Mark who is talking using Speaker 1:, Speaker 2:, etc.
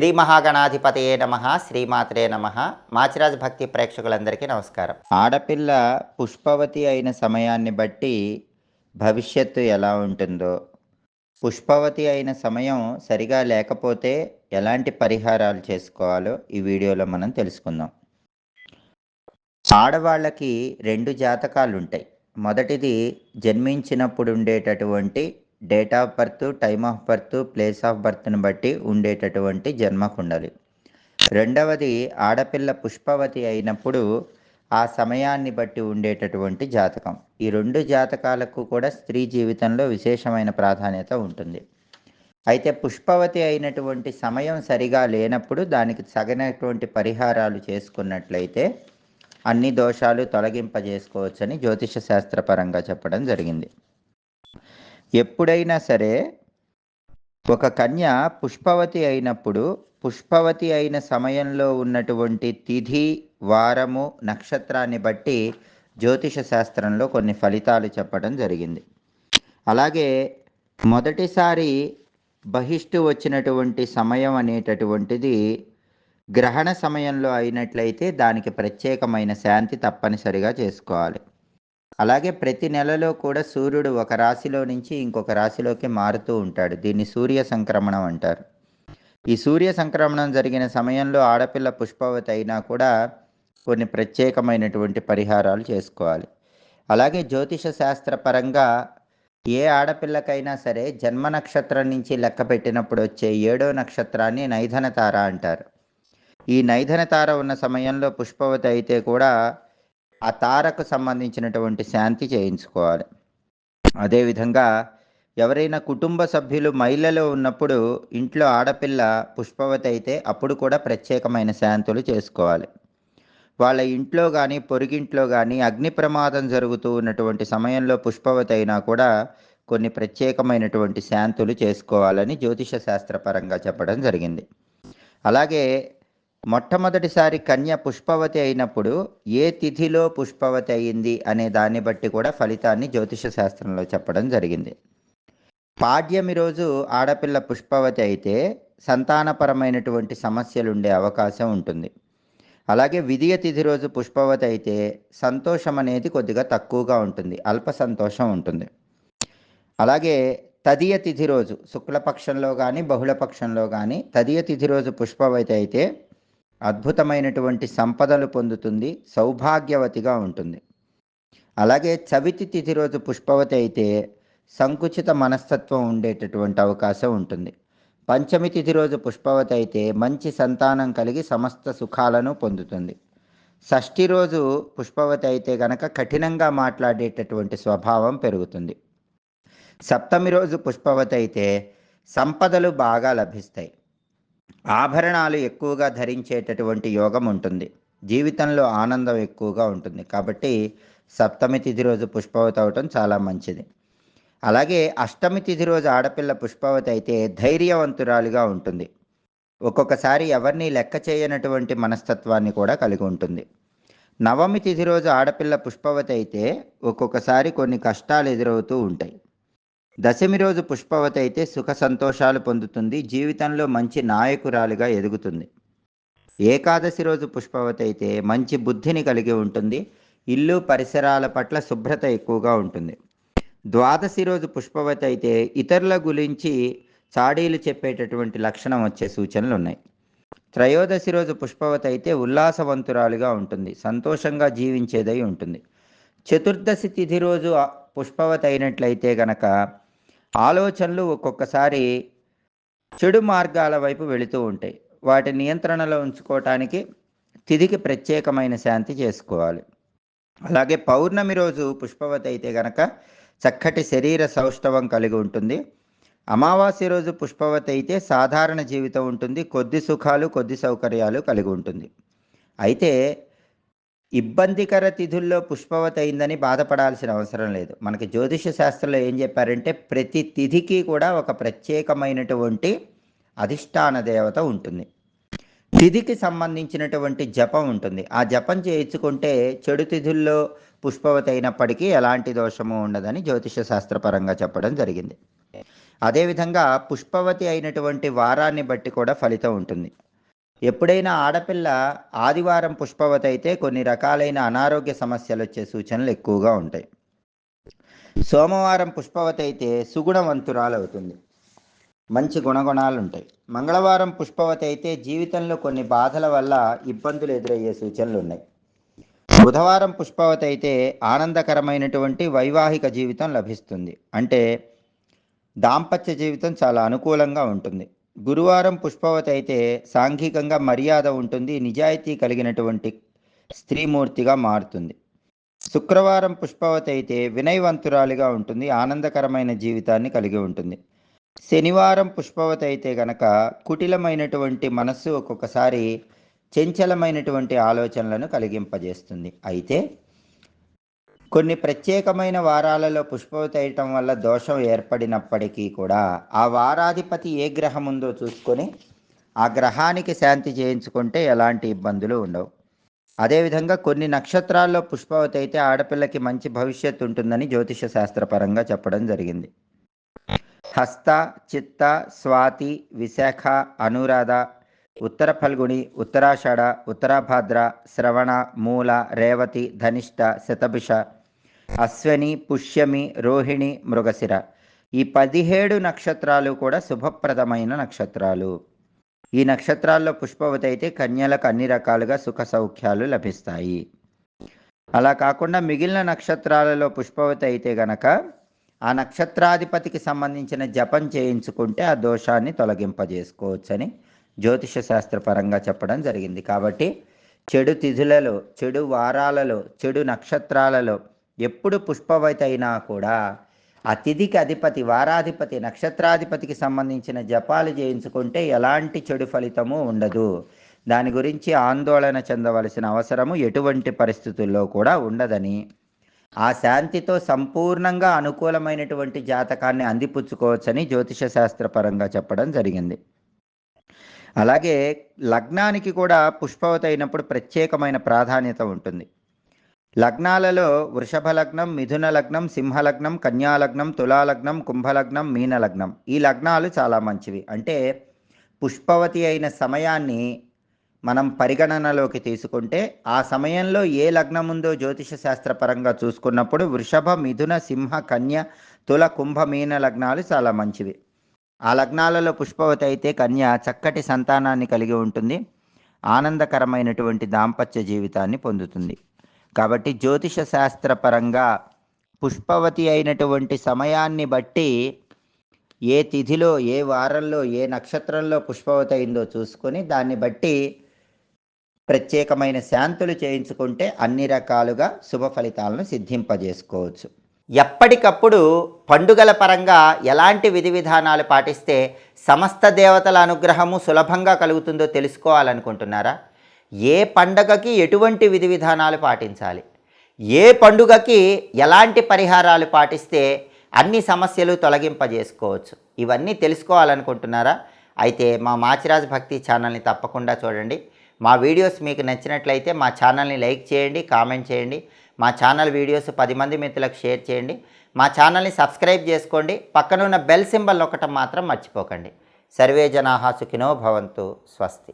Speaker 1: శ్రీ మహాగణాధిపతయే నమ శ్రీమాత్రే నమ. మాచిరాజ్ భక్తి ప్రేక్షకులందరికీ నమస్కారం. ఆడపిల్ల పుష్పవతి అయిన సమయాన్ని బట్టి భవిష్యత్తు ఎలా ఉంటుందో పుష్పవతి అయిన సమయం సరిగా లేకపోతే ఎలాంటి పరిహారాలు చేసుకోవాలో ఈ వీడియోలో మనం తెలుసుకుందాం. ఆడవాళ్ళకి రెండు జాతకాలు ఉంటాయి మొదటిది జన్మించినప్పుడు ఉండేటటువంటి date of birth time of birth place of బర్త్ను బట్టి ఉండేటటువంటి జన్మ కుండలి రెండవది ఆడపిల్ల పుష్పవతి అయినప్పుడు ఆ సమయాన్ని బట్టి ఉండేటటువంటి జాతకం. ఈ రెండు జాతకాలకు కూడా స్త్రీ జీవితంలో విశేషమైన ప్రాధాన్యత ఉంటుంది. అయితే పుష్పవతి అయినటువంటి సమయం సరిగా లేనప్పుడు దానికి తగినటువంటి పరిహారాలు చేసుకున్నట్లయితే అన్ని దోషాలు తొలగింపజేసుకోవచ్చని జ్యోతిష శాస్త్రపరంగా చెప్పడం జరిగింది. ఎప్పుడైనా సరే ఒక కన్య పుష్పవతి అయినప్పుడు పుష్పవతి అయిన సమయంలో ఉన్నటువంటి తిథి వారము నక్షత్రాన్ని బట్టి జ్యోతిష శాస్త్రంలో కొన్ని ఫలితాలు చెప్పడం జరిగింది. అలాగే మొదటిసారి బహిష్టు వచ్చినటువంటి సమయం అనేటటువంటిది గ్రహణ సమయంలో అయినట్లయితే దానికి ప్రత్యేకమైన శాంతి తప్పనిసరిగా చేసుకోవాలి. అలాగే ప్రతి నెలలో కూడా సూర్యుడు ఒక రాశిలో నుంచి ఇంకొక రాశిలోకి మారుతూ ఉంటాడు. దీన్ని సూర్య సంక్రమణం అంటారు. ఈ సూర్య సంక్రమణం జరిగిన సమయంలో ఆడపిల్ల పుష్పవతి అయినా కూడా కొన్ని ప్రత్యేకమైనటువంటి పరిహారాలు చేసుకోవాలి. అలాగే జ్యోతిష శాస్త్రపరంగా ఏ ఆడపిల్లకైనా సరే జన్మ నక్షత్రం నుంచి లెక్క పెట్టినప్పుడు వచ్చే ఏడో నక్షత్రాన్ని నైధన తార అంటారు. ఈ నైధన తార ఉన్న సమయంలో పుష్పవతి అయితే కూడా ఆ తారకు సంబంధించినటువంటి శాంతి చేయించుకోవాలి. అదేవిధంగా ఎవరైనా కుటుంబ సభ్యులు మహిళలో ఉన్నప్పుడు ఇంట్లో ఆడపిల్ల పుష్పవతి అయితే అప్పుడు కూడా ప్రత్యేకమైన శాంతులు చేసుకోవాలి. వాళ్ళ ఇంట్లో కానీ పొరుగింట్లో కానీ అగ్ని ప్రమాదం జరుగుతూ ఉన్నటువంటి సమయంలో పుష్పవతి అయినా కూడా కొన్ని ప్రత్యేకమైనటువంటి శాంతులు చేసుకోవాలని జ్యోతిష శాస్త్రపరంగా చెప్పడం జరిగింది. అలాగే మొట్టమొదటిసారి కన్య పుష్పవతి అయినప్పుడు ఏ తిథిలో పుష్పవతి అయింది అనే దాన్ని బట్టి కూడా ఫలితాన్ని జ్యోతిష శాస్త్రంలో చెప్పడం జరిగింది. పాడ్యమి రోజు ఆడపిల్ల పుష్పవతి అయితే సంతానపరమైనటువంటి సమస్యలు ఉండే అవకాశం ఉంటుంది. అలాగే విధియ తిథి రోజు పుష్పవతి అయితే సంతోషం అనేది కొద్దిగా తక్కువగా ఉంటుంది అల్ప సంతోషం ఉంటుంది. అలాగే తదియ తిథి రోజు శుక్లపక్షంలో కానీ బహుళపక్షంలో కానీ తదియ తిథి రోజు పుష్పవతి అయితే అద్భుతమైనటువంటి సంపదలు పొందుతుంది సౌభాగ్యవతిగా ఉంటుంది. అలాగే చవితి తిథి రోజు పుష్పవతి అయితే సంకుచిత మనస్తత్వం ఉండేటటువంటి అవకాశం ఉంటుంది. పంచమి తిథి రోజు పుష్పవతి అయితే మంచి సంతానం కలిగి సమస్త సుఖాలను పొందుతుంది. షష్ఠి రోజు పుష్పవతి అయితే గనక కఠినంగా మాట్లాడేటటువంటి స్వభావం పెరుగుతుంది. సప్తమి రోజు పుష్పవతి అయితే సంపదలు బాగా లభిస్తాయి. ఆభరణాలు ఎక్కువగా ధరించేటటువంటి యోగం ఉంటుంది. జీవితంలో ఆనందం ఎక్కువగా ఉంటుంది. కాబట్టి సప్తమి తిథి రోజు పుష్పవతి అవటం చాలా మంచిది. అలాగే అష్టమి తిథి రోజు ఆడపిల్ల పుష్పవతి అయితే ధైర్యవంతురాలుగా ఉంటుంది. ఒక్కొక్కసారి ఎవరిని లెక్క చేయనటువంటి మనస్తత్వాన్ని కూడా కలిగి ఉంటుంది. నవమి తిథి రోజు ఆడపిల్ల పుష్పవతి అయితే ఒక్కొక్కసారి కొన్ని కష్టాలు ఎదురవుతూ ఉంటాయి. దశమి రోజు పుష్పవతి అయితే సుఖ సంతోషాలు పొందుతుంది జీవితంలో మంచి నాయకురాలిగా ఎదుగుతుంది. ఏకాదశి రోజు పుష్పవతి అయితే మంచి బుద్ధిని కలిగి ఉంటుంది ఇల్లు పరిసరాల పట్ల శుభ్రత ఎక్కువగా ఉంటుంది. ద్వాదశి రోజు పుష్పవతి అయితే ఇతరుల గురించి చాడీలు చెప్పేటటువంటి లక్షణం వచ్చే సూచనలు ఉన్నాయి. త్రయోదశి రోజు పుష్పవతి అయితే ఉల్లాసవంతురాలుగా ఉంటుంది సంతోషంగా జీవించేదై ఉంటుంది. చతుర్దశి తిథి రోజు పుష్పవతి అయినట్లయితే గనక ఆలోచనలు ఒక్కొక్కసారి చెడు మార్గాల వైపు వెళుతూ ఉంటాయి. వాటి నియంత్రణలో ఉంచుకోవటానికి తిదికి ప్రత్యేకమైన శాంతి చేసుకోవాలి. అలాగే పౌర్ణమి రోజు పుష్పవతి అయితే గనక చక్కటి శరీర సౌష్ఠవం కలిగి ఉంటుంది. అమావాస్య రోజు పుష్పవతి అయితే సాధారణ జీవితం ఉంటుంది. కొద్ది సుఖాలు కొద్ది సౌకర్యాలు కలిగి ఉంటుంది. అయితే ఇబ్బందికర తిథుల్లో పుష్పవత అయిందని బాధపడాల్సిన అవసరం లేదు. మనకి జ్యోతిష శాస్త్రంలో ఏం చెప్పారంటే ప్రతి తిథికి కూడా ఒక ప్రత్యేకమైనటువంటి అధిష్టాన దేవత ఉంటుంది. తిథికి సంబంధించినటువంటి జపం ఉంటుంది. ఆ జపం చేయించుకుంటే చెడు తిథుల్లో పుష్పవతి అయినప్పటికీ ఎలాంటి దోషము ఉండదని జ్యోతిష శాస్త్రపరంగా చెప్పడం జరిగింది. అదేవిధంగా పుష్పవతి అయినటువంటి వారాన్ని బట్టి కూడా ఫలితం ఉంటుంది. ఎప్పుడైనా ఆడపిల్ల ఆదివారం పుష్పవతి అయితే కొన్ని రకాలైన అనారోగ్య సమస్యలు వచ్చే సూచనలు ఎక్కువగా ఉంటాయి. సోమవారం పుష్పవతి అయితే సుగుణవంతురాలు అవుతుంది మంచి గుణగుణాలు ఉంటాయి మంగళవారం పుష్పవతి అయితే జీవితంలో కొన్ని బాధల వల్ల ఇబ్బందులు ఎదురయ్యే సూచనలు ఉన్నాయి బుధవారం పుష్పవతి అయితే ఆనందకరమైనటువంటి వైవాహిక జీవితం లభిస్తుంది. అంటే దాంపత్య జీవితం చాలా అనుకూలంగా ఉంటుంది. గురువారం పుష్పవతి అయితే సాంఘికంగా మర్యాద ఉంటుంది నిజాయితీ కలిగినటువంటి స్త్రీమూర్తిగా మారుతుంది. శుక్రవారం పుష్పవతి అయితే వినయవంతురాలిగా ఉంటుంది ఆనందకరమైన జీవితాన్ని కలిగి ఉంటుంది. శనివారం పుష్పవతి అయితే గనక కుటిలమైనటువంటి మనస్సు ఒక్కొక్కసారి చంచలమైనటువంటి ఆలోచనలను కలిగింపజేస్తుంది. అయితే కొన్ని ప్రత్యేకమైన వారాలలో పుష్పవతి అయటం వల్ల దోషం ఏర్పడినప్పటికీ కూడా ఆ వారాధిపతి ఏ గ్రహం ఉందో చూసుకొని ఆ గ్రహానికి శాంతి చేయించుకుంటే ఎలాంటి ఇబ్బందులు ఉండవు. అదేవిధంగా కొన్ని నక్షత్రాల్లో పుష్పవతి అయితే ఆడపిల్లకి మంచి భవిష్యత్తు ఉంటుందని జ్యోతిష శాస్త్రపరంగా చెప్పడం జరిగింది. హస్త చిత్త స్వాతి విశాఖ అనురాధ ఉత్తర ఫల్గుణి ఉత్తరాషాఢ ఉత్తరాభాద్ర శ్రవణ మూల రేవతి ధనిష్ట శతభిష అశ్వని పుష్యమి రోహిణి మృగశిర. ఈ పదిహేడు నక్షత్రాలు కూడా శుభప్రదమైన నక్షత్రాలు. ఈ నక్షత్రాల్లో పుష్పవతి అయితే కన్యలకు అన్ని రకాలుగా సుఖ సౌఖ్యాలు లభిస్తాయి. అలా కాకుండా మిగిలిన నక్షత్రాలలో పుష్పవతి అయితే గనక ఆ నక్షత్రాధిపతికి సంబంధించిన జపం చేయించుకుంటే ఆ దోషాన్ని తొలగింపజేసుకోవచ్చని జ్యోతిష శాస్త్రపరంగా చెప్పడం జరిగింది. కాబట్టి చెడు తిథులలో చెడు వారాలలో చెడు నక్షత్రాలలో ఎప్పుడు పుష్పవతి అయినా కూడా అతిథికి అధిపతి వారాధిపతి నక్షత్రాధిపతికి సంబంధించిన జపాలు చేయించుకుంటే ఎలాంటి చెడు ఫలితము ఉండదు. దాని గురించి ఆందోళన చెందవలసిన అవసరము ఎటువంటి పరిస్థితుల్లో కూడా ఉండదని. ఆ శాంతితో సంపూర్ణంగా అనుకూలమైనటువంటి జాతకాన్ని అందిపుచ్చుకోవచ్చని జ్యోతిష శాస్త్రపరంగా చెప్పడం జరిగింది. అలాగే లగ్నానికి కూడా పుష్పవతి అయినప్పుడు ప్రత్యేకమైన ప్రాధాన్యత ఉంటుంది. లగ్నాలలో వృషభ లగ్నం మిథున లగ్నం సింహలగ్నం కన్యాలగ్నం తులాలగ్నం కుంభలగ్నం మీనలగ్నం. ఈ లగ్నాలు చాలా మంచివి. అంటే పుష్పవతి అయిన సమయాన్ని మనం పరిగణనలోకి తీసుకుంటే ఆ సమయంలో ఏ లగ్నం ఉందో జ్యోతిష శాస్త్రపరంగా చూసుకున్నప్పుడు వృషభ మిథున సింహ కన్య తుల కుంభ మీన లగ్నాలు చాలా మంచివి. ఆ లగ్నాలలో పుష్పవతి అయితే కన్య చక్కటి సంతానాన్ని కలిగి ఉంటుంది. ఆనందకరమైనటువంటి దాంపత్య జీవితాన్ని పొందుతుంది. కాబట్టి జ్యోతిష శాస్త్రపరంగా పుష్పవతి అయినటువంటి సమయాన్ని బట్టి ఏ తిథిలో ఏ వారంలో ఏ నక్షత్రంలో పుష్పవతి అయిందో చూసుకొని దాన్ని బట్టి ప్రత్యేకమైన శాంతులు చేయించుకుంటే అన్ని రకాలుగా శుభ ఫలితాలను సిద్ధింపజేసుకోవచ్చు. ఎప్పటికప్పుడు పండుగల పరంగా ఎలాంటి విధి విధానాలు పాటిస్తే సమస్త దేవతల అనుగ్రహము సులభంగా కలుగుతుందో తెలుసుకోవాలనుకుంటున్నారా? ఏ పండగకి ఎటువంటి విధి విధానాలు పాటించాలి? ఏ పండుగకి ఎలాంటి పరిహారాలు పాటిస్తే అన్ని సమస్యలు తొలగింపజేసుకోవచ్చు? ఇవన్నీ తెలుసుకోవాలనుకుంటున్నారా? అయితే మా మాచిరాజ్ భక్తి ఛానల్ని తప్పకుండా చూడండి. మా వీడియోస్ మీకు నచ్చినట్లయితే మా ఛానల్ని లైక్ చేయండి కామెంట్ చేయండి. మా ఛానల్ వీడియోస్ పది మంది మిత్రులకు షేర్ చేయండి. మా ఛానల్ని సబ్స్క్రైబ్ చేసుకోండి. పక్కనున్న బెల్ సింబల్ ఒకటం మాత్రం మర్చిపోకండి. సర్వే జనాహా సుఖినో భవంతు. స్వస్తి.